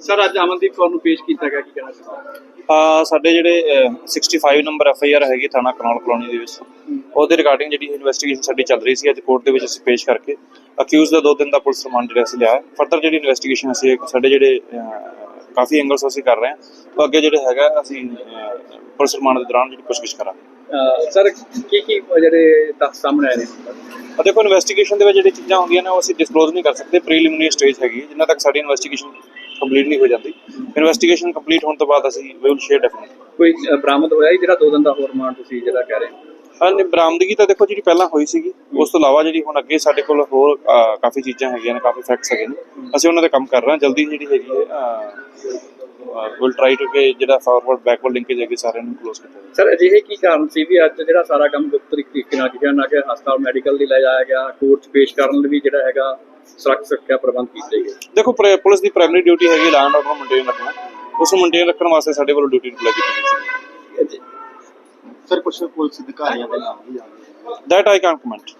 Sir ਅੱਜ ਅਮਨਦੀਪ ਕੌਰ ਨੂੰ ਪੇਸ਼ ਕੀਤਾ ਗਿਆ ਕੀ ਕਹਿਣਾ ਚਾਹੁੰਦੇ ਆ ਸਾਡੇ ਜਿਹੜੇ ਅਹ, 65 ਨੰਬਰ ਐਫ ਆਈ ਆਰ ਹੈਗੀ ਥਾਣਾ ਕਨੌਲ ਕਲੋਨੀ ਦੇ ਵਿੱਚ। ਉਹਦੇ ਰਿਗਾਰਡਿੰਗ ਜਿਹੜੀ ਇਨਵੈਸਟੀਗੇਸ਼ਨ ਸਾਡੀ ਚੱਲ ਰਹੀ ਸੀ ਅੱਜ ਕੋਰਟ ਦੇ ਵਿੱਚ ਅਸੀਂ ਪੇਸ਼ ਕਰਕੇ ਅਕਿਊਜ਼ ਦਾ ਦੋ ਦਿਨ ਦਾ ਪੁਲਿਸ ਰਿਮਾਂਡ ਜਿਹੜਾ ਅਸੀਂ ਲਿਆ ਫਰਦਰ ਜਿਹੜੀ ਇਨਵੈਸਟੀਗੇਸ਼ਨ ਅਸੀਂ ਸਾਡੇ ਜਿਹੜੇ ਕਾਫੀ ਐਂਗਲਸ ਅਸੀਂ ਕਰ ਰਹੇ ਹਾਂ। ਉਹ ਅੱਗੇ ਜਿਹੜੇ ਹੈਗਾ ਅਸੀਂ ਪੁਲਿਸ ਰਿਮਾਂਡ ਦੇ ਦੌਰਾਨ ਜਿਹੜੀ ਪੁੱਛਗਿੱਛ ਕਰਾਂਗੇ। ਸਰ ਕੀ ਕੀ ਜਿਹੜੇ ਤੱਥ ਸਾਹਮਣੇ ਆਏ ਨੇ? ਦੇਖੋ ਇਨਵੈਸਟੀਗੇਸ਼ਨ ਦੇ ਵਿੱਚ ਜਿਹੜੀ ਚੀਜ਼ਾਂ ਹੁੰਦੀਆਂ ਨੇ ਉਹ ਅਸੀਂ ਡਿਸਕਲੋਜ਼ ਨਹੀਂ ਕਰ ਸਕਦੇ। ਪ੍ਰੀਲਿਮਿਨਰੀ ਸਟੇਜ ਹੈਗੀ ਜਿੰਨਾ ਤੱਕ ਸਾਡੀ ਇਨਵੈਸਟੀਗੇਸ਼ਨ ਕੰਪਲੀਟ ਨਹੀਂ ਹੋ ਜਾਂਦੀ। ਇਨਵੈਸਟੀਗੇਸ਼ਨ ਕੰਪਲੀਟ ਹੋਣ ਤੋਂ ਬਾਅਦ ਅਸੀਂ ਵੀ ਵਿਲ ਸ਼ੇਅਰ ਡੈਫੀਨਿਟਲੀ ਕੋਈ ਅ, ਬਰਾਮਦ ਹੋਇਆ ਜੀ ਜਿਹੜਾ ਦੋ ਦਿਨ ਦਾ ਹੋਰ ਰਿਮਾਂਡ ਤੁਸੀਂ ਜਿਹੜਾ ਕਹਿ ਰਹੇ ਹੋ? ਹਾਂਜੀ ਬਰਾਮਦਗੀ ਤਾਂ ਦੇਖੋ ਜਿਹੜੀ ਪਹਿਲਾਂ ਹੋਈ ਸੀਗੀ ਉਸ ਤੋਂ ਇਲਾਵਾ ਜਿਹੜੀ ਹੁਣ ਅੱਗੇ ਸਾਡੇ ਕੋਲ ਹੋਰ ਕਾਫੀ ਚੀਜ਼ਾਂ ਹੈਗੀਆਂ ਨੇ ਕਾਫੀ ਫੈਕਟਸ ਹੈਗੇ ਨੇ। ਅਸੀਂ ਉਹਨਾਂ ਤੇ ਕੰਮ ਕਰ ਰਹੇ ਹਾਂ ਜਲਦੀ ਜਿਹੜੀ ਹੈਗੀ ਹੈ ਵਿਲ ਟਰਾਈ ਟੂ ਕਿ ਜਿਹੜਾ ਫਾਰਵਰਡ ਬੈਕਵਰਡ ਲਿੰਕੇਜ ਹੈਗੀ ਸਾਰਿਆਂ ਨੂੰ ਕਲੋਜ਼ ਕੀਤਾ ਜਾਵੇ। ਸਰ ਅਜਿਹੇ ਕੀ ਕਾਰਨ ਸੀ ਵੀ ਅੱਜ ਜਿਹੜਾ ਸਾਰਾ ਕੰਮ ਗੁਪਤ ਤਰੀਕੇ ਨਾਲ ਕੀਤਾ ਨਾ ਕਿ ਹਸਪਤਾਲ ਮੈਡੀਕਲ ਲਈ ਲੈ ਜਾਇਆ ਗਿਆ ਕੋਰਟ 'ਚ ਪੇਸ਼ ਕਰਨ ਲਈ ਵੀ ਜਿਹੜਾ ਹੈਗਾ ਸੁਰੱਖਿਆ ਸੁਰੱਖਿਆ ਪ੍ਰਬੰਧ ਕੀਤੇ ਗਏ? ਦੇਖੋ ਪੁਲਿਸ ਦੀ ਪ੍ਰਾਇਮਰੀ ਡਿਊਟੀ ਹੈਗੀ ਲਾਅ ਐਂਡ ਆਰਡਰ ਮੇਨਟੇਨ ਰੱਖਣਾ। ਉਸ ਨੂੰ ਮੇਨਟੇਨ ਰੱਖਣ ਵਾਸਤੇ ਸਾਡੇ ਵੱਲੋਂ ਡਿਊਟੀ ਰਿਪਲਾਈ ਕੀਤੀ ਗਈ ਸੀ। ਸਰ ਕੁਝ ਪੁਲਿਸ ਅਧਿਕਾਰੀਆਂ ਦੇ ਨਾਮ ਵੀ ਆ ਗਏ। That I can't comment